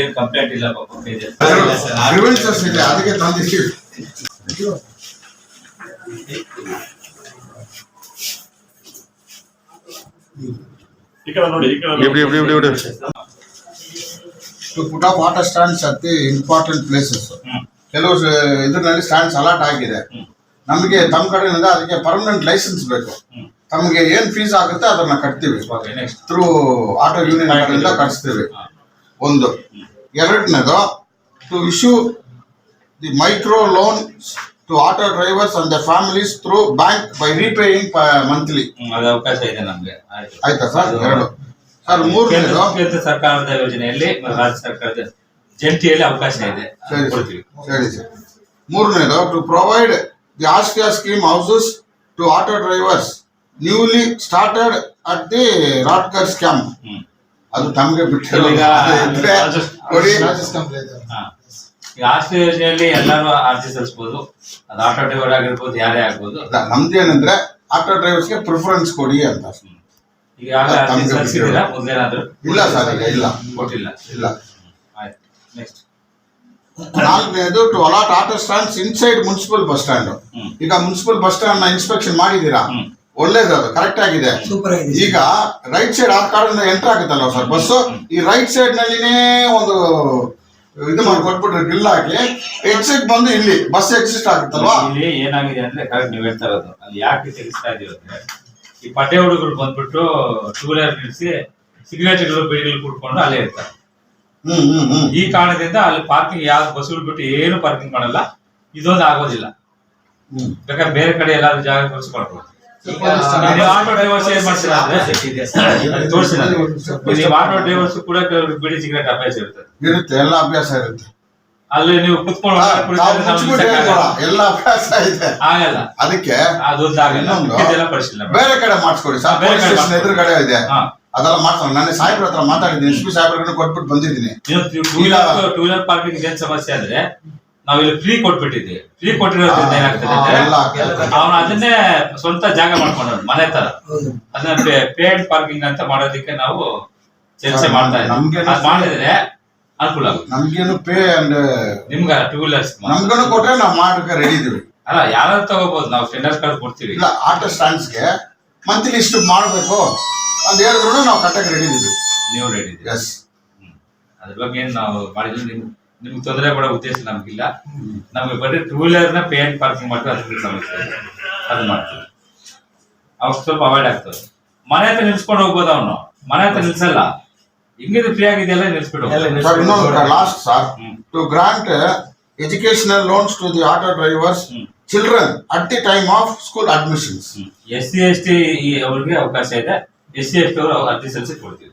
ಏನು ಕಂಪ್ಲೇಂಟ್ ಇಲ್ಲ ಪಾಪ ಅದಕ್ಕೆ ತಂದಿದ್ದೀವಿ. ನೋಡಿ ವಾಟರ್ ಸ್ಟ್ಯಾಂಡ್ಸ್ ಇಂಪಾರ್ಟೆಂಟ್ ಪ್ಲೇಸಸ್ ಕೆಲವು ಇದರಲ್ಲಿ ಸ್ಟ್ಯಾಂಡ್ಸ್ ಅಲಾಟ್ ಆಗಿದೆ. ನಮಗೆ ತಮ್ಮ ಕಡೆಯಿಂದ ಅದಕ್ಕೆ ಪರ್ಮನೆಂಟ್ ಲೈಸೆನ್ಸ್ ಬೇಕು. ತಮಗೆ ಏನ್ ಫೀಸ್ ಆಗುತ್ತೆ ಅದನ್ನ ಕಟ್ತೀವಿ. ಥ್ರೂ ಆಟೋ ಯೂನಿಯನ್ ಕಡೆಯಿಂದ ಕಟ್ಸ್ತೀವಿ. ಒಂದು. ಎರಡನೇದು to issue the micro loan to auto drivers and the families through bank by repaying monthly ಅದು ಅವಕಾಶ ಇದೆ ನಮ್ಗೆ. ಆಯ್ತು. ಆಯ್ತಾ ಸರ್? ಎರಡು. ಸರ್ ಮೂರನೇದು? ಕೇಂದ್ರ ಕೇಂದ್ರ ಸರ್ಕಾರದ ಯೋಜನೆಯಲ್ಲಿ ಮತ್ತು ರಾಜ್ಯ ಸರ್ಕಾರದ ಜಂಟಿಯಲ್ಲಿ ಅವಕಾಶ ಇದೆ. ಅದು ಸರಿ. ಕೊಡ್ತೀವಿ. ಸರಿ ಸರ್. ಮೂರನೇದು to provide the Ashraya scheme houses to auto drivers newly started at the ರಾಟ್ಕರ್ಸ್ camp hmm. ಅದು ತಮಗೆ ಬಿಟ್ಟು ಈಗ ಇದ್ರೆ ಕೊಡಿ ಆಸ್ತಿ ಯೋಜನೆಯಲ್ಲಿ ಎಲ್ಲರೂ ಅರ್ಜಿ ಸಲ್ಲಿಸಬಹುದು ಅದು ಆಟೋ ಡ್ರೈವರ್ ಆಗಿರ್ಬೋದು ಯಾರೇ ಆಗ್ಬೋದು. ನಮ್ದು ನಮ್ದೇನಂದ್ರೆ ಆಟೋ ಡ್ರೈವರ್ಸ್ಗೆ ಪ್ರಿಫರೆನ್ಸ್ ಕೊಡಿ ಅಂತ. ಈಗ ಅರ್ಜಿ ಸಲ್ಲಿಸಿದ್ದೀರಾ? ಇಲ್ಲ ಸರ್ ಈಗ ಇಲ್ಲ. ಕೊಟ್ಟಿಲ್ಲ. ಇಲ್ಲ. ಆಯ್ತು. ನೆಕ್ಸ್ಟ್ ನಾಲ್ಕನೇದು to allot auto stands inside municipal bus stand ಈಗ ಮುನ್ಸಿಪಲ್ ಬಸ್ ಸ್ಟ್ಯಾಂಡ್ನ ಇನ್ಸ್ಪೆಕ್ಷನ್ ಮಾಡಿದೀರಾ. ಒಳ್ಳೇದು ಅದು ಕರೆಕ್ಟ್ ಆಗಿದೆ. ಸೂಪರ್ ಆಗಿದೆ. ಈಗ ರೈಟ್ ಸೈಡ್ ಆ ಕಾರ್ಡ್ ಎಂಟರ್ ಆಗುತ್ತಲ್ಲ ಸರ್ ಬಸ್ ಈ ರೈಟ್ ಸೈಡ್ ನಲ್ಲಿನೇ ಒಂದು ಇದು ಮಾಡಿ ಕೊಟ್ಬಿಟ್ರೆ ಬಿಲ್ ಹಾಕಿ. ಎಕ್ಸಿಟ್ ಬಂದು ಇಲ್ಲಿ ಬಸ್ ಎಕ್ಸಿಸ್ಟ್ ಆಗುತ್ತಲ್ವಾ? ಇಲ್ಲಿ ಏನಾಗಿದೆ ಅಂದ್ರೆ ಕರೆಕ್ಟ್ ನೀವು ಹೇಳ್ತಾ ಇರೋದು. ಅಲ್ಲಿ ಯಾಕೆ ತಿಳಿಸ್ತಾ ಇದೀವಿ ಅಂದ್ರೆ ಈ ಪಡ್ಡೆ ಹುಡುಗರು ಬಂದ್ಬಿಟ್ಟು ಟೂ ವೀಲರ್ ನಿಲ್ಸಿ ಸಿಗ್ನೇಚರ್ಗಳು ಬೀಡಿಗಳು ಕುಡ್ಕೊಂಡು ಅಲ್ಲೇ ಇರ್ತಾರೆ. ಹ್ಮ್ ಹ್ಮ್ ಹ್ಮ್. ಈ ಕಾರಣದಿಂದ ಅಲ್ಲಿ ಪಾರ್ಕಿಂಗ್ ಯಾವ ಬಸ್ಗಳು ಬಿಟ್ಟು ಏನು ಪಾರ್ಕಿಂಗ್ ಮಾಡಲ್ಲ. ಇದೊಂದು ಆಗೋದಿಲ್ಲ. ಹ್ಮ್. ಬೇಕಾದ್ರೆ ಬೇರೆ ಕಡೆ ಎಲ್ಲಾದ್ರೂ ಜಾಗ ಕಳಿಸ್ಕೊಳ್ಬೋದು ಆಟೋ ಡ್ರೈವರ್ಸ್ ಏನ್ ಮಾಡ್ತೀರಾ? ತೋರಿಸಿಲ್ಲ. ನೀವು ಆಟೋ ಡ್ರೈವರ್ಸ್ ಕೂಡ ಕೆಲವರು ಬಿಡಿ ಸಿಗರೇಟ್ ಅಭ್ಯಾಸ ಇರುತ್ತೆ. ಇರುತ್ತೆ ಎಲ್ಲ ಅಭ್ಯಾಸ ಇರುತ್ತೆ. ಅಲ್ಲಿ ನೀವು ಕುತ್ಕೊಂಡು ಎಲ್ಲ ಅಭ್ಯಾಸ ಇದೆ. ಆಗಲ್ಲ ಅದಕ್ಕೆ ಅದು ಆಗಲ್ಲ ಪರಿಶೀಲನೆ ಬೇರೆ ಕಡೆ ಮಾಡಿಸ್ಕೊಡಿ ಸರ್ ಬೇರೆ ಕಡೆ ಎದುರುಗಡೆ ಇದೆ. ಅದೆಲ್ಲ ಮಾಡ್ಕೊಂಡು ನಾನು ಸಾಹೇಬ್ರ ಹತ್ರ ಮಾತಾಡಿದ್ದೀನಿ. ಎಸ್ ಪಿ ಸಾಹೇಬ್ರಿಗೆ ಕೊಟ್ಬಿಟ್ಟು ಬಂದಿದ್ದೀನಿ. Two wheeler two wheeler parking ಏನ್ ಸಮಸ್ಯೆ ಅಂದ್ರೆ ನಾವು ಇಲ್ಲಿ ಫ್ರೀ ಕೊಟ್ಬಿಟ್ಟಿದ್ವಿ. ಫ್ರೀ ಕೊಟ್ಟಿರೋದ್ರಿಂದ ಏನಾಗ್ತದೆ ಅಂದ್ರೆ ಅವನು ಅದನ್ನೇ ಸ್ವಂತ ಜಾಗ ಮಾಡ್ಕೊಂಡವ್ನು ಮನೆ ತರ. ಅದನ್ನ ಪೇಡ್ ಪಾರ್ಕಿಂಗ್ ಅಂತ ಮಾಡೋದಕ್ಕೆ ನಾವು ಚರ್ಚೆ ಮಾಡ್ತಾ ಇದ್ದೀವಿ ನಮ್ಗೆ ಅದ್ ಮಾಡಿದ್ರೆ ಅನುಕೂಲ ಆಗುತ್ತೆ. ನಮ್ಗೇನು ಪೇ ಅಂಡ್ ನಿಮ್ಗ ಟೂ ವೀಲರ್ಸ್ ನಮ್ಗನು ಕೊಟ್ರೆ ನಾವು ಮಾಡಕ್ಕೆ ರೆಡಿ ಇದೀವಿ ಅಲ್ಲ ಯಾರು ತಗೋಬಹುದು ನಾವು ಟೆಂಡರ್ ಕಾರ್ಡ್ ಕೊಡ್ತೀವಿ. ಇಲ್ಲ ಆಟೋ ಸ್ಟ್ಯಾಂಡ್ಸ್ಗೆ ಮಂತ್ಲಿ ಇಷ್ಟು ಮಾಡಬೇಕು ಅಂತ ಹೇಳಿದ್ರು ನಾವು ಕಟ್ಟಕ್ಕೆ ರೆಡಿ ಇದೀವಿ ನೀವು ರೆಡಿ ಎಸ್ ಅದ್ರ ಬಗ್ಗೆ ಏನ್ ನಾವು ಮಾಡಿದ್ರು ನಿಮ್ ನಿಮ್ಗೆ ತೊಂದರೆ ಕೊಡೋ ಉದ್ದೇಶ ನಮ್ಗಿಲ್ಲ. ನಮ್ಗೆ ಬರೀ ಟೂ ವೀಲರ್ನ ನ ಪೇ ಅಂಡ್ ಪಾರ್ಕಿಂಗ್ ಮಾಡ್ತೀವಿ ಅದಕ್ಕೆ ಸಮಸ್ಯೆ ಅದು ಮಾಡ್ತೀವಿ. ಅವ್ರು ಸ್ವಲ್ಪ ಅವಾಯ್ಡ್ ಆಗ್ತದೆ. ಮನೆ ಹತ್ರ ನಿಲ್ಸ್ಕೊಂಡು ಹೋಗ್ಬೋದು ಅವನು. ಮನೆ ಹತ್ರ ನಿಲ್ಸಲ್ಲ. ಹಿಂಗಿದ್ರೆ ಫ್ರೀ ಆಗಿದೆಯಲ್ಲ ನಿಲ್ಸ್ಬಿಡು. Sir hmm. To grant educational loans to the auto drivers hmm. Children at the time of school admissions S C S T ಅವ್ರಿಗೆ ಅವಕಾಶ ಇದೆ. ಎಸ್ ಸಿ ಎಸ್ ಟಿ ಅವರು ಅರ್ಜಿ ಸಲ್ಲಿಸಿ ಕೊಡ್ತೀವಿ.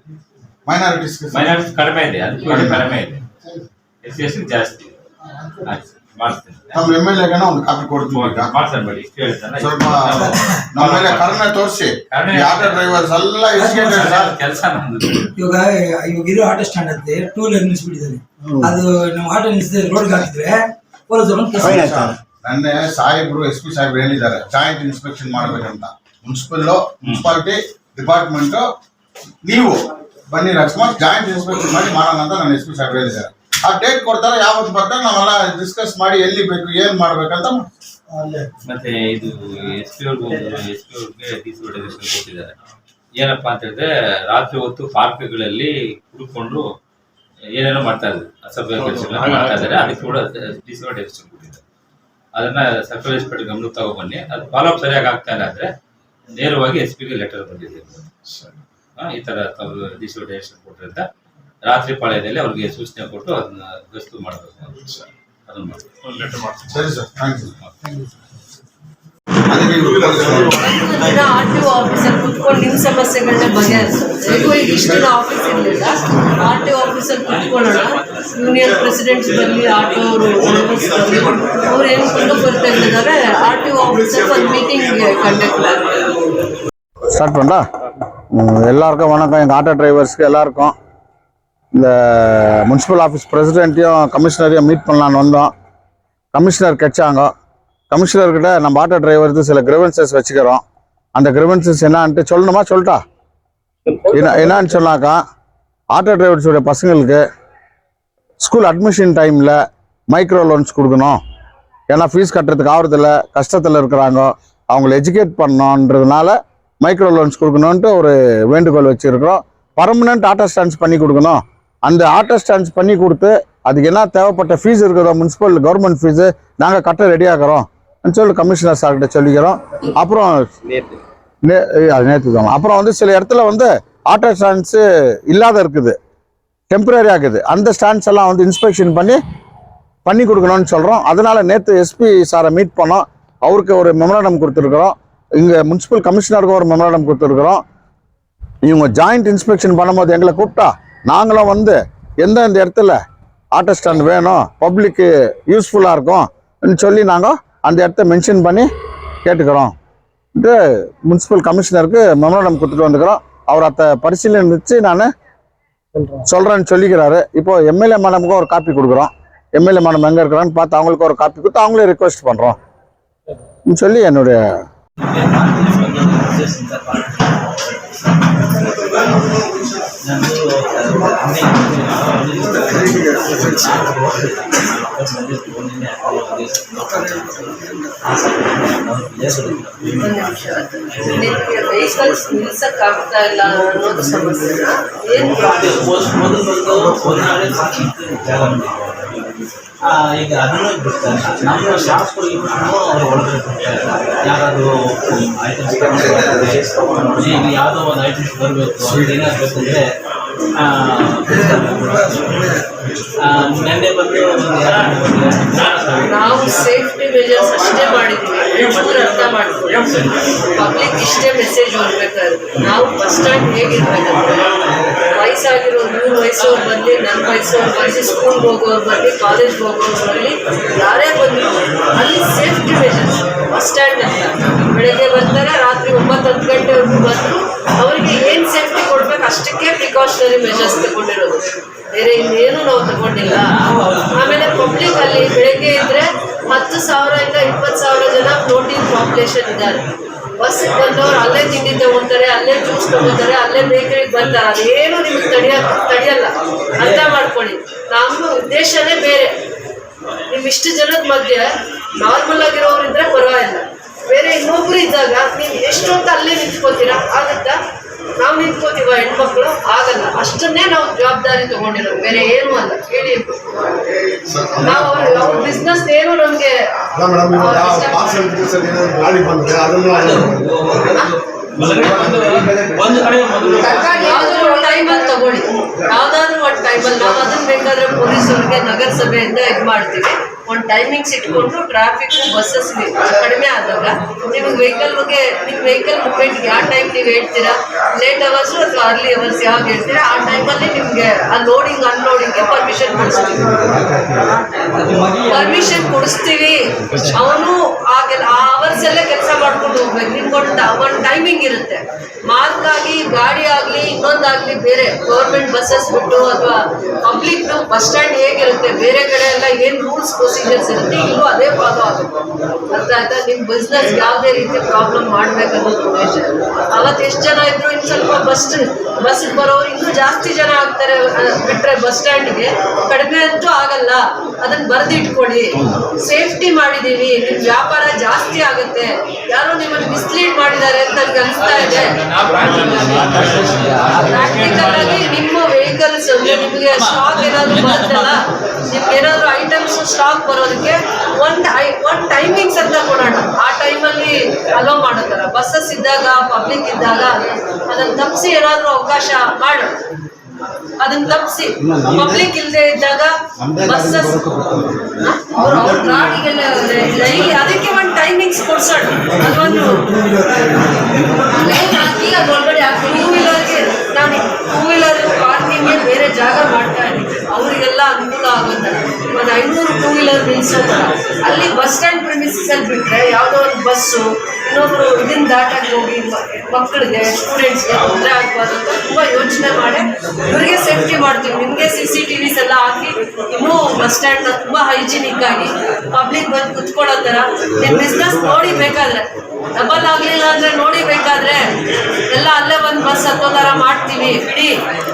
ಮೈನಾರಿಟೀಸ್ ಮೈನಾರಿಟಿ ಕಡಿಮೆ ಇದೆ. ಅದಕ್ಕೆ ಕಡಿಮೆ ಇದೆ. ಎಸ್ ಸಿ ಎಸ್ ಟಿ ಜಾಸ್ತಿ. ಆಯ್ತು ಮಾಡ್ತೀನಿ. ನಮ್ಮ ಎಂ ಎಲ್ ಎಗನ ಒಂದು ಕಾಪಿ ಕೊಡ್ತೀವಿ ಈಗ. ಮಾಡ್ತಾನೆ ಬೇಡಿ ಇಷ್ಟು ಹೇಳ್ತಾನೆ ಸ್ವಲ್ಪ ನಮ್ಮ ಮೇಲೆ ಕರುಣೆ ತೋರಿಸಿ. ಕರುಣೆ ಡ್ರೈವರ್ಸ್ ಎಲ್ಲ ಎಜುಕೇಟೆಡ್ ಸರ್ ಕೆಲಸ ನಂದು ಇವಾಗ ಇವಾಗ ಇರೋ ಆಟೋ ಸ್ಟ್ಯಾಂಡ್ ಅಂತೆ ಟೂ ವೀಲರ್ ನಿಲ್ಸ್ಬಿಟ್ಟಿದ್ದಾರೆ. ಅದು ನಮ್ಮ ಆಟೋ ನಿಲ್ಸಿದ್ರೆ ರೋಡ್ಗೆ ಹಾಕಿದ್ರೆ ಪೊಲೀಸ್ ನನ್ನೆ ಸಾಹೇಬ್ರು ಎಸ್ ಪಿ ಸಾಹೇಬ್ರು ಹೇಳಿದ್ದಾರೆ ಜಾಯಿಂಟ್ ಇನ್ಸ್ಪೆಕ್ಷನ್ ಮಾಡ್ಬೇಕಂತ. ಮುನ್ಸಿಪಲ್ ಮುನ್ಸಿಪಾಲಿಟಿ ಡಿಪಾರ್ಟ್ಮೆಂಟ್ ನೀವು ಬನ್ನಿ ಅಕಸ್ಮಾತ್ ಜಾಯಿಂಟ್ ಇನ್ಸ್ಪೆಕ್ಷನ್ ಮಾಡಿ ಮಾಡೋಣ ಅಂತ ನಾನು ಎಸ್ ಪಿ ಸಾಹೇಬ್ರು ಹೇಳಿದ್ದಾರೆ. ಆ ಡೇಟ್ ಕೊಡ್ತಾರೆ ಯಾವತ್ತು ಬರ್ತಾರೆ ನಾವೆಲ್ಲ ಡಿಸ್ಕಸ್ ಮಾಡಿ ಎಲ್ಲಿ ಬೇಕು ಏನ್ ಮಾಡ್ಬೇಕಂತ ಮತ್ತೆ ಇದು ಎಸ್ ಪಿ ಅವ್ರಿಗೆ ಎಸ್ ಪಿ ಅವ್ರಿಗೆ ಕೊಟ್ಟಿದ್ದಾರೆ. ಏನಪ್ಪಾ ಅಂತ ಹೇಳಿದ್ರೆ ರಾತ್ರಿ ಹೊತ್ತು ಪಾರ್ಕ್ಗಳಲ್ಲಿ ಕುಡ್ಕೊಂಡು ಏನೇನೋ ಮಾಡ್ತಾ ಇದ್ರು. ಅಸಭ್ಯ ಕೆಲಸಗಳನ್ನ ಮಾಡ್ತಾ ಇದ್ದಾರೆ. ಅದಕ್ಕೆ ಕೂಡ ಡಿ ಸಿ ಡೈರೆಕ್ಷನ್ ಕೊಟ್ಟಿದ್ದಾರೆ. ಅದನ್ನ ಸರ್ಕಲ್ ಇನ್ಸ್ಪೆಕ್ಟರ್ ಗಮನಕ್ಕೆ ತಗೊಬನ್ನಿ ಅದು ಫಾಲೋ ಅಪ್ ಸರಿಯಾಗಿ ಆಗ್ತಾ ಇಲ್ಲ ಅಂದ್ರೆ ನೇರವಾಗಿ ಎಸ್ ಪಿಗೆ ಲೆಟರ್ ಬಂದಿದೆ. ಈ ತರ ತಾವು ಕೊಟ್ಟಿರುತ್ತೆ ಕೊಟ್ಟಿರಂತ ರಾತ್ರಿ ಪಾಳ್ಯದಲ್ಲಿ ಅವ್ರಿಗೆ ಸೂಚನೆ ಕೊಟ್ಟು ಅದನ್ನ ಗಸ್ತು ಮಾಡಬೇಕು ಅದನ್ನ ಮಾಡ್ಬೇಕು ಒಂದು ಲೆಟರ್ ಮಾಡ್ತೀನಿ ಸರಿ ಸರ್ ಥ್ಯಾಂಕ್ ಯು ಅದಕ್ಕೆ ಇವ್ರು ಪೊಲೀಸರು- ದಿನ ಆರ್ ಟಿ ಒ ಆಫೀಸಲ್ಲಿ ಕುತ್ಕೊಂಡು ನಿಮ್ಮ ಸಮಸ್ಯೆಗಳನ್ನ ಬಗೆಹರಿಸೋದು ಇದು ಈಗ ಇಷ್ಟು ದಿನ ಆಫೀಸ್ ಇರಲಿಲ್ಲ ಆರ್ ಟಿ ಒ ಆಫೀಸಲ್ಲಿ ಕುತ್ಕೊಳ್ಳೋಣ ಯೂನಿಯನ್ ಪ್ರೆಸಿಡೆಂಟ್ಸ್ ಬರಲಿ ಆಟೋ ಓನರ್ಸ್ ಬರಲಿ ಅವ್ರು ಏನು ಕೊಂಡು ಬರ್ತಾ ಇದ್ದಾರೆ ಆರ್ ಟಿ ಒ ಆಫೀಸಲ್ಲಿ ಒಂದು ಮೀಟಿಂಗ್ ಕಂಡಕ್ಟ್ ಮಾಡಿ ஸ்டார்ட் பண்ணா ம், எல்லாருக்கும் வணக்கம் எங்கள் ஆட்டோ டிரைவர்ஸ்க்கு எல்லாருக்கும் இந்த முனிசிபல் ஆஃபீஸ் பிரசிடென்ட்டையும் கமிஷனரையும் மீட் பண்ணலான்னு வந்தோம். கமிஷனர் கிடைச்சாங்க கமிஷனர்கிட்ட நம்ம ஆட்டோ டிரைவருக்கு சில கிரிவன்சஸ் வச்சுக்கிறோம். அந்த கிரிவன்சஸ் என்னான்ட்டு சொல்லணுமா? சொல்லிட்டா? என்ன என்னன்னு சொன்னாக்கா ஆட்டோ டிரைவர்ஸோடைய பசங்களுக்கு ஸ்கூல் அட்மிஷன் டைமில் மைக்ரோ லோன்ஸ் கொடுக்கணும். ஏன்னா ஃபீஸ் கட்டுறதுக்கு ஆகிறதில்ல கஷ்டத்தில் இருக்கிறாங்க. அவங்கள எஜுகேட் பண்ணணுன்றதுனால மைக்ரோ லோன்ஸ் கொடுக்கணுன்ட்டு ஒரு வேண்டுகோள் வச்சுருக்கிறோம். பர்மனெண்ட் ஆட்டோ ஸ்டாண்ட்ஸ் பண்ணி கொடுக்கணும். அந்த ஆட்டோ ஸ்டாண்ட்ஸ் பண்ணி கொடுத்து அதுக்கு என்ன தேவைப்பட்ட ஃபீஸ் இருக்குதோ முனிசிபல் கவர்மெண்ட் ஃபீஸு நாங்கள் கட்ட ரெடியாகிறோம் சொல்லி கமிஷனர் சார்கிட்ட சொல்லிக்கிறோம். அப்புறம் நேற்று தான். அப்புறம் வந்து சில இடத்துல வந்து ஆட்டோ ஸ்டாண்ட்ஸு இல்லாத இருக்குது. டெம்பரரியாக இருக்குது. அந்த ஸ்டாண்ட்ஸ் எல்லாம் வந்து இன்ஸ்பெக்ஷன் பண்ணி பண்ணி கொடுக்கணும்னு சொல்கிறோம் அதனால் நேற்று எஸ்பி சாரை மீட் பண்ணோம். அவருக்கு ஒரு மெமராண்டம் கொடுத்துருக்குறோம். இங்கே முனிசிபல் கமிஷனருக்கும் ஒரு மெமராண்டம் கொடுத்துருக்குறோம். இவங்க ஜாயிண்ட் இன்ஸ்பெக்ஷன் பண்ணும்போது எங்களை கூப்பிட்டா நாங்களும் வந்து எந்தெந்த இடத்துல ஆட்டோ ஸ்டாண்ட் வேணும் பப்ளிக்கு யூஸ்ஃபுல்லாக இருக்கும்னு சொல்லி நாங்கள் அந்த இடத்த மென்ஷன் பண்ணி கேட்டுக்கிறோம். முன்சிபல் கமிஷனருக்கு மெமரண்டம் கொடுத்துட்டு வந்துக்கிறோம். அவர் அதை பரிசீலனிச்சு நான் சொல்கிறேன்னு சொல்லிக்கிறாரு. இப்போது எம்எல்ஏ மேடமுக்கும் ஒரு காப்பி கொடுக்குறோம். எம்எல்ஏ மேடம் எங்கே இருக்கிறான்னு பார்த்து அவங்களுக்கு ஒரு காப்பி கொடுத்து அவங்களே ரிக்வெஸ்ட் பண்ணுறோம் சொல்லி என்னுடைய ವೆಹಿಕಲ್ಸ್ ನಿಲ್ಸಕ್ ಆಗ್ತಾ ಇಲ್ಲ ಅನ್ನೋದು ಸಮಸ್ಯೆ ಏನ್ ಪ್ರಾಬ್ಲಮ್ ಮೊದಲು ಬಂದು ಒಂದಾಳೆ ಆ, ಈಗ ಅದನ್ನು ಬಿಡ್ತಾರೆ. ನಮ್ಮ ಶಾಸಕರು ಅವರು ಒಳಗಡೆ ಬಿಡ್ತಾರೆ. ಯಾರಾದರೂ ಐಟಮ್ಸ್ ಈಗ ಯಾವುದೋ ಒಂದು ಐಟಮ್ಸ್ ಬರಬೇಕು, ಅವ್ರಿಗೆ ಏನಾಗಬೇಕಂದ್ರೆ ನೆನ್ನೆ ಬಂದು ನಾವು ಸೇಫ್ಟಿ ಮೆಜರ್ಸ್ ಅಷ್ಟೇ ಮಾಡಿದ್ವಿ. ಅರ್ಥ ಮಾಡ್ಕೊಳ್ಳಿ. ಪಬ್ಲಿಕ್ ಇಷ್ಟೇ ಮೆಸೇಜ್ ಹೋಗ್ಬೇಕಾದ್ರೆ ನಾವು ಬಸ್ ಸ್ಟ್ಯಾಂಡ್ ಹೇಗಿರ್ಬೇಕಂದ್ರೆ ವಯಸ್ಸಾಗಿರೋರು ನೂರು ವಯಸ್ಸವ್ರು ಬಂದು ನನ್ನ ವಯಸ್ಸವ್ರು ಬಂದು ಸ್ಕೂಲ್ಗೆ ಹೋಗೋರು ಬಂದು ಕಾಲೇಜ್ಗೆ ಹೋಗೋರು ಬರಲಿ ಯಾರೇ ಬಂದು ಅಲ್ಲಿ ಸೇಫ್ಟಿ ಮೆಷರ್ಸ್ ಬಸ್ ಸ್ಟ್ಯಾಂಡ್ ಅಂತ. ಬೆಳಗ್ಗೆ ಬರ್ತಾರೆ ರಾತ್ರಿ ಒಂಬತ್ತು ಹತ್ತು ಗಂಟೆವರೆಗೂ ಬಂದ್ರು ಅವರಿಗೆ ಏನು ಸೇಫ್ಟಿ ಕೊಡ್ಬೇಕು ಅಷ್ಟಕ್ಕೆ ಪ್ರಿಕಾಷನರಿ ಮೆಷರ್ಸ್ ತಗೊಂಡಿರೋದು. ಬೇರೆ ಇನ್ನೇನು ನಾವು ತಗೊಂಡಿಲ್ಲ. ಆಮೇಲೆ ಪಬ್ಲಿಕ್ ಅಲ್ಲಿ ಬೆಳಗ್ಗೆ ಇದ್ರೆ ಹತ್ತು ಸಾವಿರದಿಂದ ಇಪ್ಪತ್ತು ಸಾವಿರ ಜನ ಫ್ಲೋಟಿಂಗ್ ಪಾಪ್ಯುಲೇಷನ್ ಇದ್ದಾರೆ. ಬಸ್ ಬಂದವ್ರು ಅಲ್ಲೇ ತಿಂಡಿ ತಗೊಂತಾರೆ ಅಲ್ಲೇ ಜ್ಯೂಸ್ ತಗೋತಾರೆ ಅಲ್ಲೇ ಬೇಕರಿಗೆ ಬರ್ತಾರೆ ಅದೇನು ನಿಮ್ಗೆ ತಡೆಯ ತಡೆಯಲ್ಲ. ಅರ್ಥ ಮಾಡ್ಕೊಳ್ಳಿ. ನಮ್ಮ ಉದ್ದೇಶನೇ ಬೇರೆ. ನಿಮ್ ಇಷ್ಟು ಜನದ ಮಧ್ಯೆ ನಾರ್ಮಲ್ ಆಗಿರೋರು ಇದ್ರೆ ಪರವಾಗಿಲ್ಲ. ಬೇರೆ ಇನ್ನೊಬ್ರು ಇದ್ದಾಗ ನೀವು ಎಷ್ಟು ಅಂತ ಅಲ್ಲೇ ನಿಂತ್ಕೋತೀರಾ? ಆಗುತ್ತಾ? ನಾವು ನಿಂತ್ಕೋತೀವ ಹೆಣ್ಮಕ್ಳು? ಆಗಲ್ಲ. ಅಷ್ಟನ್ನೇ ನಾವು ಜವಾಬ್ದಾರಿ ತಗೊಂಡಿರೋ ಬೇರೆ ಏನು ಅಲ್ಲ. ಹೇಳಿ ನಾವು ಅವ್ರ ಬಿಸ್ನೆಸ್ ಏನು ನಮ್ಗೆ ಒಂದು ಕಡೆ ಮೊದಲು ಯಾವ್ದಾದ್ರು ಒಂದು ಟೈಮಲ್ಲಿ ತಗೊಳ್ಳಿ. ಯಾವ್ದಾದ್ರು ಒಂದು ಟೈಮಲ್ಲಿ ನಾವು ಅದನ್ನ ಬೇಕಾದ್ರೆ ಪೊಲೀಸರಿಗೆ ನಗರಸಭೆಯಿಂದ ಇದು ಮಾಡ್ತೀವಿ. ಒಂದು ಟೈಮಿಂಗ್ಸ್ ಇಟ್ಕೊಂಡು ಟ್ರಾಫಿಕ್ ಬಸ್ಸಸ್ ಕಡಿಮೆ ಆದಾಗ ನಿಮ್ಗೆ ಬಗ್ಗೆ ನಿಮ್ಮ ವೆಹಿಕಲ್ ಮೂವ್ಮೆಂಟ್ಗೆ ಯಾವ ಟೈಮ್ ನೀವು ಹೇಳ್ತೀರಾ? ಲೇಟ್ ಅವರ್ಸು ಅಥವಾ ಅರ್ಲಿ ಅವರ್ಸ್ ಯಾವಾಗ ಹೇಳ್ತೀರಾ? ಆ ಟೈಮಲ್ಲಿ ನಿಮಗೆ ಆ ಲೋಡಿಂಗ್ ಅನ್ಲೋಡಿಂಗ್ಗೆ ಪರ್ಮಿಷನ್ ಕೊಡಿಸ್ತೀವಿ. ಪರ್ಮಿಷನ್ ಕೊಡಿಸ್ತೀವಿ. ಅವನು ಆಗೆಲ್ಲ ಆ ಅವರ್ಸ್ ಎಲ್ಲ ಕೆಲಸ ಮಾಡ್ಕೊಂಡು ಹೋಗ್ಬೇಕು. ನಿಮ್ಗೊಂದು ಒಂದು ಟೈಮಿಂಗ್ ಇರುತ್ತೆ. ಮಾರ್ಕ್ ಆಗಿ, ಗಾಡಿ ಆಗಲಿ, ಇನ್ನೊಂದಾಗಲಿ ಬೇರೆ ಗೌರ್ಮೆಂಟ್ ಬಸ್ಸಸ್ ಬಿಟ್ಟು ಅಥವಾ ಪಬ್ಲಿಕ್ ಬಸ್ ಸ್ಟ್ಯಾಂಡ್ ಹೇಗಿರುತ್ತೆ? ಬೇರೆ ಕಡೆ ಎಲ್ಲ ಏನು ರೂಲ್ಸ್ ಪ್ರೊಸೀಜರ್ಸ್ ಇರುತ್ತೆ ಇಲ್ಲೂ ಅದೇ ಫಾಲೋ ಆಗುತ್ತೆ. ಅರ್ಥ ಆಯ್ತಾ? ನಿಮ್ಮ ಬಿಸ್ನೆಸ್ ಯಾವುದೇ ರೀತಿ ಪ್ರಾಬ್ಲಮ್ ಮಾಡ್ಬೇಕನ್ನೋದು ಉದ್ದೇಶ. ಅವತ್ತು ಎಷ್ಟು ಜನ ಇದ್ರು? ಇನ್ನು ಸ್ವಲ್ಪ ಬಸ್ ಬಸ್ ಬರೋರು ಇನ್ನೂ ಜಾಸ್ತಿ ಜನ ಆಗ್ತಾರೆ ಬಿಟ್ರೆ ಬಸ್ ಸ್ಟ್ಯಾಂಡ್ಗೆ ಕಡಿಮೆ ಅಂತೂ ಆಗಲ್ಲ. ಅದನ್ನ ಬರೆದಿಟ್ಕೊಳ್ಳಿ. ಸೇಫ್ಟಿ ಮಾಡಿದೀವಿ. ನಿಮ್ ವ್ಯಾಪಾರ ಜಾಸ್ತಿ ಆಗುತ್ತೆ. ಯಾರೋ ನಿಮ್ಮನ್ನು ಮಿಸ್ಲೀಡ್ ಮಾಡಿದ್ದಾರೆ ಅಂತ ನನ್ಗೆ ಅನಿಸ್ತಾ ಇದೆ. ಪ್ರಾಕ್ಟಿಕಲ್ ಆಗಿ ನಿಮ್ಮ ವೆಹಿಕಲ್ಸ್ ನಿಮಗೆ ಸ್ಟಾಕ್ ಏನಾದ್ರು ಬರುತ್ತಲ್ಲ ನಿಮ್ಗೆ ಏನಾದ್ರು ಐಟಮ್ಸ್ ಸ್ಟಾಕ್ ಬರೋದಕ್ಕೆ ಒಂದು ಐ ಒಂದ್ ಟೈಮಿಂಗ್ಸ್ ಅಂತ ಕೊಡೋಣ. ಆ ಟೈಮಲ್ಲಿ ಅಲೋ ಮಾಡೋ ಥರ ಬಸ್ಸಸ್ ಇದ್ದಾಗ ಪಬ್ಲಿಕ್ ಇದ್ದಾಗ ಅದನ್ನ ತಪ್ಪಿಸಿ ಏನಾದ್ರು ಅವಕಾಶ ಮಾಡೋಣ ಅದನ್ನ ತಪ್ಪಿಸಿ. ಪಬ್ಲಿಕ್ ಇಲ್ಲದೆ ಇದ್ದಾಗ ಬಸ್ಸಸ್ ಅವ್ರ ಅವ್ರ ಗಾಡಿಗೆಲ್ಲ ಅದಕ್ಕೆ ಒಂದು ಟೈಮಿಂಗ್ಸ್ ಕೊಡ್ಸೋಣ. ಅದೊಂದು ಒಂದು ಐನೂರು ಟೂ ವೀಲರ್ ನಿಲ್ಸೋ ಥರ ಅಲ್ಲಿ ಬಸ್ ಸ್ಟ್ಯಾಂಡ್ ಪ್ರಿಮಿಸಲ್ಲಿ ಬಿಟ್ರೆ ಯಾವುದೋ ಒಂದು ಬಸ್ಸು ಇನ್ನೊಬ್ರು ಇದನ್ನ ದಾಟಾಗಿ ಹೋಗಿ ಮಕ್ಕಳಿಗೆ ಸ್ಟೂಡೆಂಟ್ಸ್ಗೆ ತೊಂದರೆ ಆಗ್ಬಾರ್ದು ಅಂತ ತುಂಬಾ ಯೋಚನೆ ಮಾಡಿ. ಇವರಿಗೆ ಸೇಫ್ಟಿ ಮಾಡ್ತೀವಿ. ನಿಮ್ಗೆ ಸಿ ಸಿ ಟಿವಿಸ್ ಎಲ್ಲ ಹಾಕಿ, ಇನ್ನೂ ಬಸ್ ಸ್ಟ್ಯಾಂಡ್ನ ತುಂಬಾ ಹೈಜಿನಿಕ್ ಆಗಿ ಪಬ್ಲಿಕ್ ಬಂದು ಕುತ್ಕೊಳ್ಳೋ ತರ. ನಿಮ್ ಬಿಸ್ನೆಸ್ ನೋಡಿ ಬೇಕಾದ್ರೆ. ಡಬಲ್ ಆಗ್ಲಿಲ್ಲ ಅಂದ್ರೆ ನೋಡಿ ಬೇಕಾದ್ರೆ. ಎಲ್ಲ ಅಲ್ಲೇ ಒಂದು ಬಸ್ ಹತ್ತೋ ತರ ಮಾಡ್ತೀವಿ. ಬಿಡಿ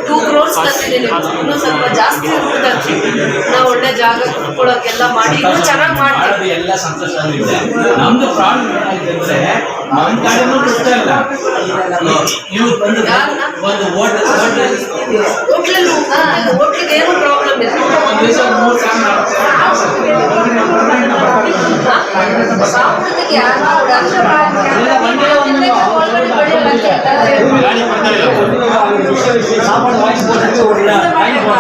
ಟೂ ಕ್ರೋರ್ಸ್ ತಂದಿದ್ದೀನಿ ಇನ್ನೂ ಸ್ವಲ್ಪ ಜಾಸ್ತಿ ತರ್ತೀವಿ ನಾವು ಒಳ್ಳೆ ಜಾಗ ಕುತ್ಕೊಳ್ಳೋಕೆಲ್ಲ ಮಾಡಿ. ಇನ್ನೂ ಚೆನ್ನಾಗಿ ಮಾಡ್ತೀವಿ. ಎಲ್ಲ ಸಂತೋಷ ಮಂತಾಡನು ಗೊತ್ತೇ ಇಲ್ಲ ಇವ್ ಬಂದು ಒಂದು ಹೋಟೆಲ್ ಹೋಟೆಲ್ ಹೋಟೆಲ್ ಏನು ಪ್ರಾಬ್ಲಮ್ ಇಲ್ಲ ದಿವಸ ಮೂರು ಸಾವಿರ ಗಾಡಿ ಬರ್ತಾ ಇಲ್ಲ